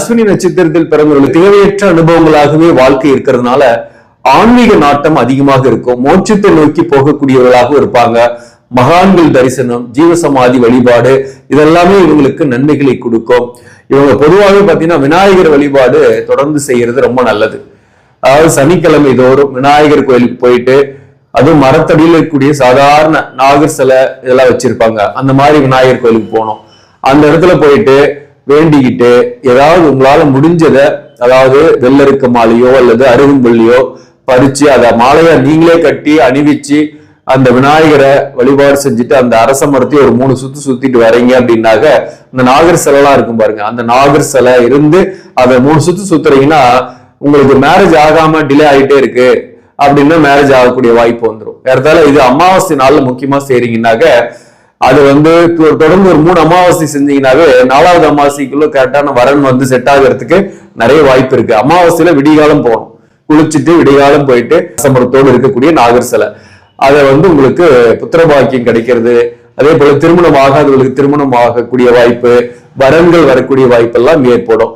அஸ்வினி நட்சத்திரத்தில் பிறந்தவர்கள் தேவையற்ற அனுபவங்களாகவே வாழ்க்கை இருக்கிறதுனால ஆன்மீக நாட்டம் அதிகமாக இருக்கும். மோட்சத்தை நோக்கி போகக்கூடியவர்களாகவும் இருப்பாங்க. மகான்கள் தரிசனம் ஜீவசமாதி வழிபாடு இதெல்லாமே இவங்களுக்கு நன்மைகளை கொடுக்கும். இவங்க பொதுவாகவே பார்த்தீங்கன்னா விநாயகர் வழிபாடு தொடர்ந்து செய்யறது ரொம்ப நல்லது. அதாவது சனிக்கிழமை தோறும் விநாயகர் கோயிலுக்கு போயிட்டு அதுவும் மரத்தடியில் இருக்கக்கூடிய சாதாரண நாகர் சிலை இதெல்லாம் வச்சிருப்பாங்க. அந்த மாதிரி விநாயகர் கோயிலுக்கு போனோம் அந்த இடத்துல போயிட்டு வேண்டிக்கிட்டு ஏதாவது உங்களால முடிஞ்சதை அதாவது வெள்ளருக்க மாலையோ அல்லது அருகும்புள்ளியோ பறிச்சு அதை மாலையா நீங்களே கட்டி அணிவிச்சு அந்த விநாயகரை வழிபாடு செஞ்சுட்டு அந்த அரச மரத்தையும் ஒரு மூணு சுத்து சுத்திட்டு வரீங்க அப்படின்னாக்க இந்த நாகர் சிலைலாம் இருக்கும் பாருங்க. அந்த நாகர் சிலை இருந்து அதை மூணு சுத்து சுத்துறீங்கன்னா உங்களுக்கு மேரேஜ் ஆகாம டிலே ஆயிட்டே இருக்கு அப்படின்னா மேரேஜ் ஆகக்கூடிய வாய்ப்பு வந்துடும் ஏறத்தால இது அமாவாசை நாள்ல முக்கியமா செய்றீங்கன்னாக்க அது வந்து தொடர்ந்து ஒரு மூணு அமாவாசை செஞ்சீங்கன்னாவே நாலாவது அமாவாசைக்குள்ள கரெக்டான வரன் வந்து செட் ஆகிறதுக்கு நிறைய வாய்ப்பு இருக்கு. அமாவாசையில விடிகாலம் போகணும். குளிச்சுட்டு விடிகாலம் போயிட்டு சமரத்தோடு இருக்கக்கூடிய நாகர் சிலை. அதை வந்து உங்களுக்கு புத்திர பாக்கியம் கிடைக்கிறது. அதே போல திருமணம் ஆகாதவர்களுக்கு திருமணம் ஆகக்கூடிய வாய்ப்பு வரன்கள் வரக்கூடிய வாய்ப்பெல்லாம் ஏற்படும்.